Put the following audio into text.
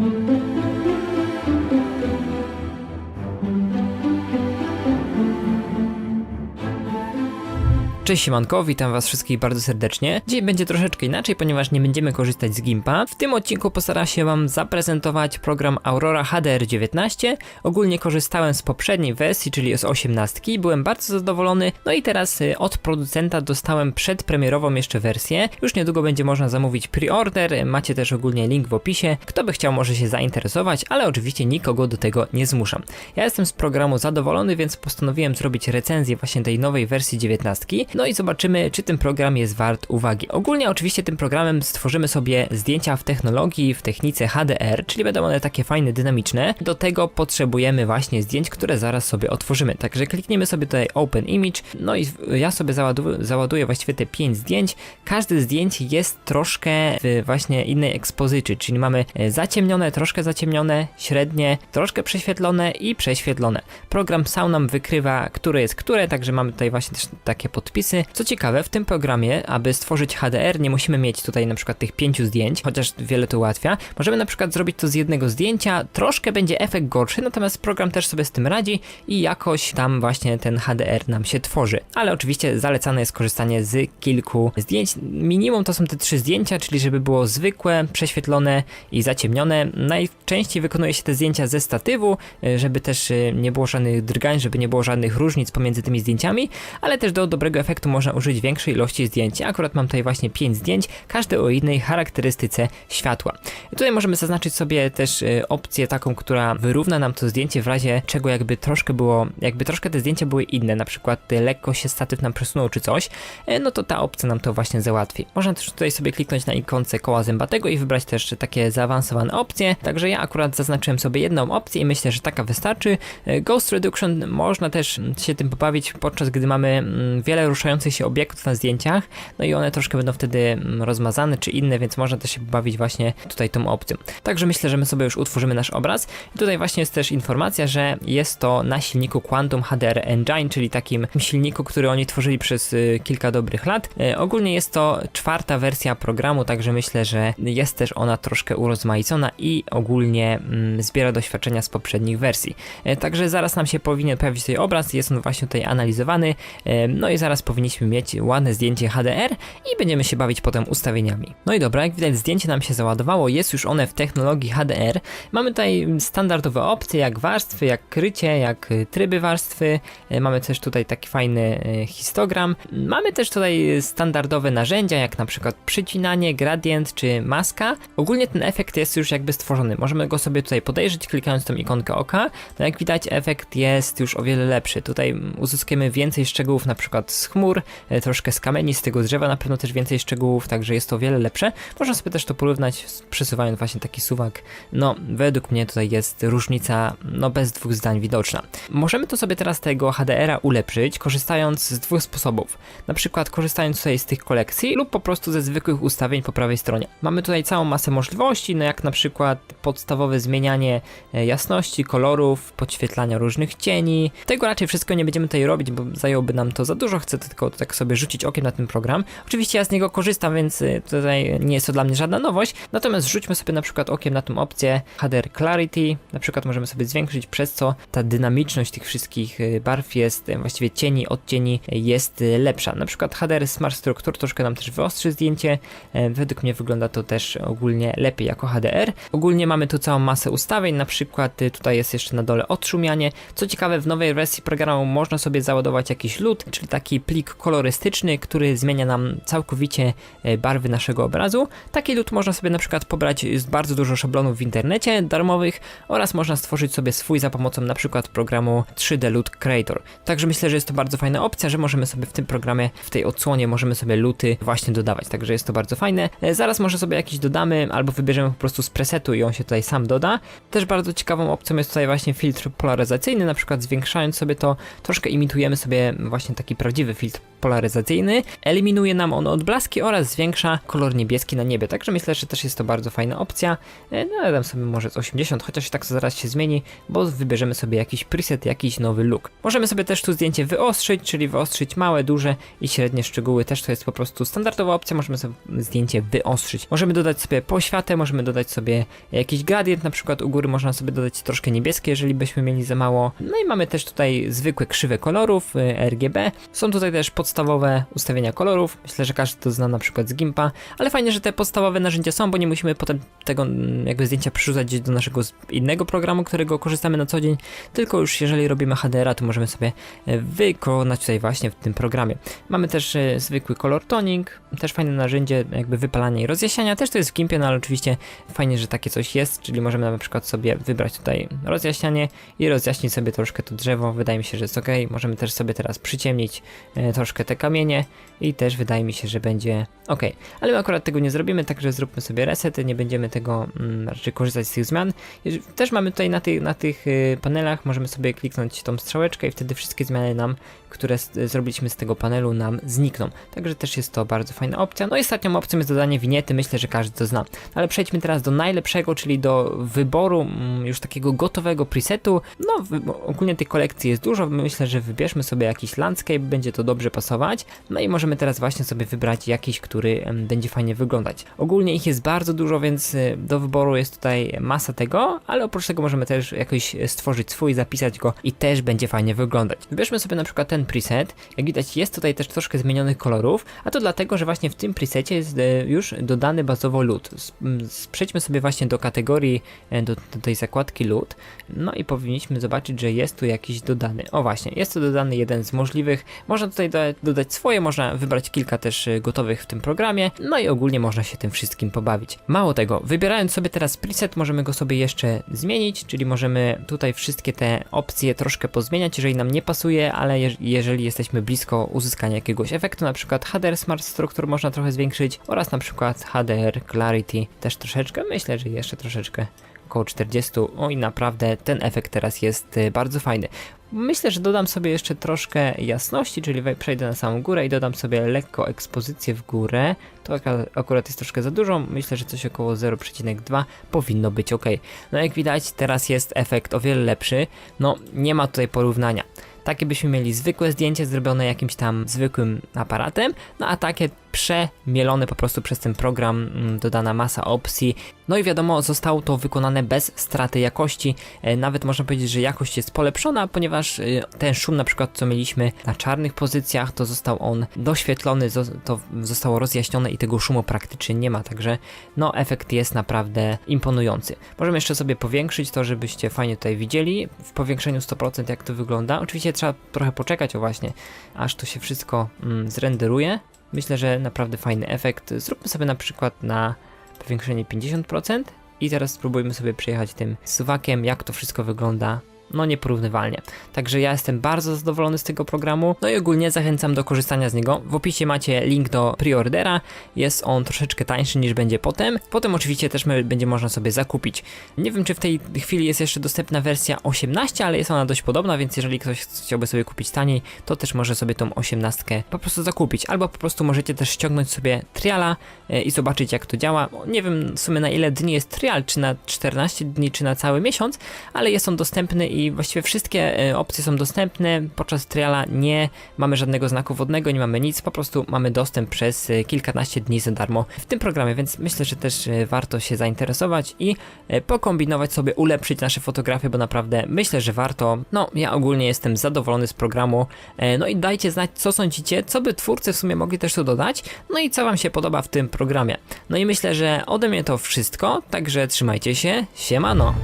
Thank you. Cześć siemanko, witam was wszystkich bardzo serdecznie. Dzień będzie troszeczkę inaczej, ponieważ nie będziemy korzystać z Gimpa. W tym odcinku postaram się wam zaprezentować program Aurora HDR 19. Ogólnie korzystałem z poprzedniej wersji, czyli z 18. Byłem bardzo zadowolony. No i teraz y, od producenta dostałem przedpremierową jeszcze wersję. Już niedługo będzie można zamówić pre-order. Macie też ogólnie link w opisie. Kto by chciał może się zainteresować, ale oczywiście nikogo do tego nie zmuszam. Ja jestem z programu zadowolony, więc postanowiłem zrobić recenzję właśnie tej nowej wersji 19. No i zobaczymy, czy ten program jest wart uwagi. Ogólnie oczywiście tym programem stworzymy sobie zdjęcia w technologii, w technice HDR, czyli będą one takie fajne, dynamiczne. Do tego potrzebujemy właśnie zdjęć, które zaraz sobie otworzymy. Także klikniemy sobie tutaj Open Image, no i ja sobie załaduję, załaduję właściwie te 5 zdjęć. Każde zdjęcie jest troszkę w właśnie innej ekspozycji, czyli mamy e, zaciemnione, troszkę zaciemnione, średnie, troszkę prześwietlone i prześwietlone. Program sam nam wykrywa, które jest które, także mamy tutaj właśnie też takie podpisy. Co ciekawe, w tym programie, aby stworzyć HDR, nie musimy mieć tutaj na przykład tych pięciu zdjęć, chociaż wiele to ułatwia. Możemy na przykład zrobić to z jednego zdjęcia, troszkę będzie efekt gorszy, natomiast program też sobie z tym radzi i jakoś tam właśnie ten HDR nam się tworzy. Ale oczywiście zalecane jest korzystanie z kilku zdjęć. Minimum to są te trzy zdjęcia, czyli żeby było zwykłe, prześwietlone i zaciemnione. Najczęściej wykonuje się te zdjęcia ze statywu, żeby też y, nie było żadnych drgań, żeby nie było żadnych różnic pomiędzy tymi zdjęciami, ale też do dobrego efektu można użyć większej ilości zdjęć. Akurat mam tutaj właśnie 5 zdjęć, każde o innej charakterystyce światła. Tutaj możemy zaznaczyć sobie też y, opcję taką, która wyrówna nam to zdjęcie w razie czego jakby troszkę było, jakby troszkę te zdjęcia były inne, na przykład y, lekko się statyw nam przesunął czy coś, y, no to ta opcja nam to właśnie załatwi. Można też tutaj sobie kliknąć na ikonce koła zębatego i wybrać też takie zaawansowane opcje, także ja akurat zaznaczyłem sobie jedną opcję i myślę, że taka wystarczy. Ghost Reduction można też mm, się tym pobawić podczas gdy mamy mm, wiele ruszających się obiektów na zdjęciach, no i one troszkę będą wtedy mm, rozmazane czy inne, więc można też się bawić właśnie tutaj tą opcją. Także myślę, że my sobie już utworzymy nasz obraz. I tutaj właśnie jest też informacja, że jest to na silniku Quantum HDR Engine, czyli takim silniku, który oni tworzyli przez y, kilka dobrych lat. Y, ogólnie jest to czwarta wersja programu, także myślę, że jest też ona troszkę urozmaicona i ogólnie mm, zbiera doświadczenia z poprzednich wersji. Y, także zaraz nam się powinien pojawić tutaj obraz, jest on właśnie tutaj analizowany, y, no i zaraz powinniśmy mieć ładne zdjęcie HDR i będziemy się bawić potem ustawieniami. No i dobra, jak widać zdjęcie nam się załadowało, jest już one w technologii HDR. Mamy tutaj standardowe opcje jak warstwy, jak krycie, jak y, tryby warstwy. Y, Mamy też tutaj taki fajny y, histogram. Mamy też tutaj standardowe narzędzia jak na przykład przycinanie, gradient czy maska. Ogólnie ten efekt jest już jakby stworzony. Możemy go sobie tutaj podejrzeć klikając tą ikonkę oka. No jak widać efekt jest już o wiele lepszy. Tutaj uzyskujemy więcej szczegółów na przykład z chmur, e, troszkę z kamieni, z tego drzewa na pewno też więcej szczegółów, także jest to o wiele lepsze. Można sobie też to porównać przesuwając właśnie taki suwak. No, według mnie tutaj jest różnica, no bez dwóch zdań widoczna. Możemy to sobie teraz tego HDR-a ulepszyć, korzystając z dwóch sposobów. Na przykład korzystając tutaj z tych kolekcji lub po prostu ze zwykłych ustawień po prawej stronie. Mamy tutaj całą masę możliwości, no jak na przykład podstawowe zmienianie e, jasności, kolorów, podświetlania różnych cieni. Tego raczej wszystko nie będziemy tutaj robić, bo zająłby nam to za dużo. Chcę tylko tak sobie rzucić okiem na ten program. Oczywiście ja z niego korzystam, więc y, tutaj nie jest to dla mnie żadna nowość. Natomiast rzućmy sobie na przykład okiem na tą opcję HDR Clarity. Na przykład możemy sobie zwiększyć, przez co ta dynamiczność tych wszystkich y, barw jest, właściwie cieni, odcieni jest lepsza. Na przykład HDR Smart Structure troszkę nam też wyostrzy zdjęcie. E, Według mnie wygląda to też ogólnie lepiej jako HDR. Ogólnie mamy tu całą masę ustawień, na przykład y, tutaj jest jeszcze na dole odszumianie. Co ciekawe, w nowej wersji programu można sobie załadować jakiś LUT, czyli taki plik kolorystyczny, który zmienia nam całkowicie e, barwy naszego obrazu. Taki LUT można sobie na przykład pobrać z bardzo dużo szablonów w internecie darmowych oraz można stworzyć sobie swój za pomocą na przykład programu 3D LUT Creator. Także myślę, że jest to bardzo fajna opcja, że możemy sobie w tym programie, w tej odsłonie możemy sobie luty właśnie dodawać, także jest to bardzo fajne. E, Zaraz może sobie jakiś dodamy albo wybierzemy po prostu z presetu i on się tutaj sam doda. Też bardzo ciekawą opcją jest tutaj właśnie filtr polaryzacyjny, na przykład zwiększając sobie to, troszkę imitujemy sobie właśnie taki prawdziwy filtr polaryzacyjny, eliminuje nam on odblaski oraz zwiększa kolor niebieski na niebie, także myślę, że też jest to bardzo fajna opcja. E, No ale dam sobie może z 80, chociaż i tak to zaraz się zmieni, bo wybierzemy sobie jakiś preset, jakiś nowy look. Możemy sobie też tu zdjęcie wyostrzyć, czyli wyostrzyć małe, duże i średnie szczegóły, też to jest po prostu standardowa opcja, możemy sobie zdjęcie wyostrzyć. Możemy dodać sobie poświatę, możemy dodać sobie jakiś gradient, na przykład u góry można sobie dodać troszkę niebieskie, jeżeli byśmy mieli za mało. No i mamy też tutaj zwykłe krzywe kolorów, y, RGB. Są tutaj też podstawowe ustawienia kolorów, myślę, że każdy to zna na przykład z Gimpa, ale fajnie, że te podstawowe narzędzia są, bo nie musimy potem tego mm, jakby zdjęcia przerzucać gdzieś do naszego innego programu, którego korzystamy na co dzień, tylko już jeżeli robimy HDR-a, to możemy sobie e, wykonać tutaj właśnie w tym programie. Mamy też e, zwykły color toning, też fajne narzędzie jakby wypalania i rozjaśniania, też to jest w Gimpie, no ale oczywiście fajnie, że takie coś jest, czyli możemy na przykład sobie wybrać tutaj rozjaśnianie i rozjaśnić sobie troszkę to drzewo, wydaje mi się, że jest ok. Możemy też sobie teraz przyciemnić e, te kamienie i też wydaje mi się, że będzie ok. Ale my akurat tego nie zrobimy, także zróbmy sobie reset, nie będziemy tego mm, raczej korzystać z tych zmian. Też mamy tutaj na, tych na tych y, panelach, możemy sobie kliknąć tą strzałeczkę i wtedy wszystkie zmiany nam, które zrobiliśmy z tego panelu nam znikną. Także też jest to bardzo fajna opcja. No i ostatnią opcją jest dodanie winiety, myślę, że każdy to zna. Ale przejdźmy teraz do najlepszego, czyli do wyboru mm, już takiego gotowego presetu. No ogólnie tej kolekcji jest dużo, myślę, że wybierzmy sobie jakiś landscape, będzie to dobrze pasować. No i możemy teraz właśnie sobie wybrać jakiś, który będzie fajnie wyglądać. Ogólnie ich jest bardzo dużo, więc y, do wyboru jest tutaj masa tego, ale oprócz tego możemy też jakoś stworzyć swój, zapisać go i też będzie fajnie wyglądać. Wybierzmy sobie na przykład ten preset. Jak widać jest tutaj też troszkę zmienionych kolorów, a to dlatego, że właśnie w tym presecie jest e, już dodany bazowo lód. Przejdźmy sobie właśnie do kategorii, e, do, do tej zakładki lód, no i powinniśmy zobaczyć, że jest tu jakiś dodany. O właśnie, jest tu dodany jeden z możliwych. Można tutaj doda- dodać swoje, można wybrać kilka też e, gotowych w tym programie, no i ogólnie można się tym wszystkim pobawić. Mało tego, wybierając sobie teraz preset, możemy go sobie jeszcze zmienić, czyli możemy tutaj wszystkie te opcje troszkę pozmieniać, jeżeli nam nie pasuje, ale jeż- jeżeli jesteśmy blisko uzyskania jakiegoś efektu, na przykład HDR Smart Structure można trochę zwiększyć oraz na przykład HDR Clarity też troszeczkę, myślę, że jeszcze troszeczkę około 40. O i naprawdę ten efekt teraz jest y, bardzo fajny. Myślę, że dodam sobie jeszcze troszkę jasności, czyli przejdę na samą górę i dodam sobie lekko ekspozycję w górę. To akurat jest troszkę za dużo, myślę, że coś około 0,2 powinno być ok. No jak widać, teraz jest efekt o wiele lepszy. No nie ma tutaj porównania. Takie byśmy mieli zwykłe zdjęcie zrobione jakimś tam zwykłym aparatem, no a takie przemielone po prostu przez ten program, mm, dodana masa opcji. No i wiadomo, zostało to wykonane bez straty jakości. E, Nawet można powiedzieć, że jakość jest polepszona, ponieważ y, ten szum na przykład co mieliśmy na czarnych pozycjach, to został on doświetlony, to zostało rozjaśnione i tego szumu praktycznie nie ma, także no efekt jest naprawdę imponujący. Możemy jeszcze sobie powiększyć to, żebyście fajnie tutaj widzieli w powiększeniu 100% jak to wygląda. Oczywiście trzeba trochę poczekać o właśnie, aż to się wszystko mm, zrenderuje. Myślę, że naprawdę fajny efekt. Zróbmy sobie na przykład na powiększenie 50% i teraz spróbujmy sobie przejechać tym suwakiem, jak to wszystko wygląda. No nieporównywalnie. Także ja jestem bardzo zadowolony z tego programu. No i ogólnie zachęcam do korzystania z niego. W opisie macie link do preordera. Jest on troszeczkę tańszy niż będzie potem. Potem oczywiście też będzie można sobie zakupić. Nie wiem czy w tej chwili jest jeszcze dostępna wersja 18, ale jest ona dość podobna, więc jeżeli ktoś chciałby sobie kupić taniej, to też może sobie tą 18 po prostu zakupić. Albo po prostu możecie też ściągnąć sobie triala e, i zobaczyć jak to działa. Nie wiem w sumie na ile dni jest trial, czy na 14 dni, czy na cały miesiąc, ale jest on dostępny i właściwie wszystkie e, opcje są dostępne. Podczas triala nie mamy żadnego znaku wodnego, nie mamy nic, po prostu mamy dostęp przez e, kilkanaście dni za darmo w tym programie, więc myślę, że też e, warto się zainteresować i pokombinować sobie, ulepszyć nasze fotografie, bo naprawdę myślę, że warto. No, ja ogólnie jestem zadowolony z programu. No i dajcie znać, co sądzicie, co by twórcy w sumie mogli też tu dodać, no i co wam się podoba w tym programie. No i myślę, że ode mnie to wszystko, także trzymajcie się, siemano!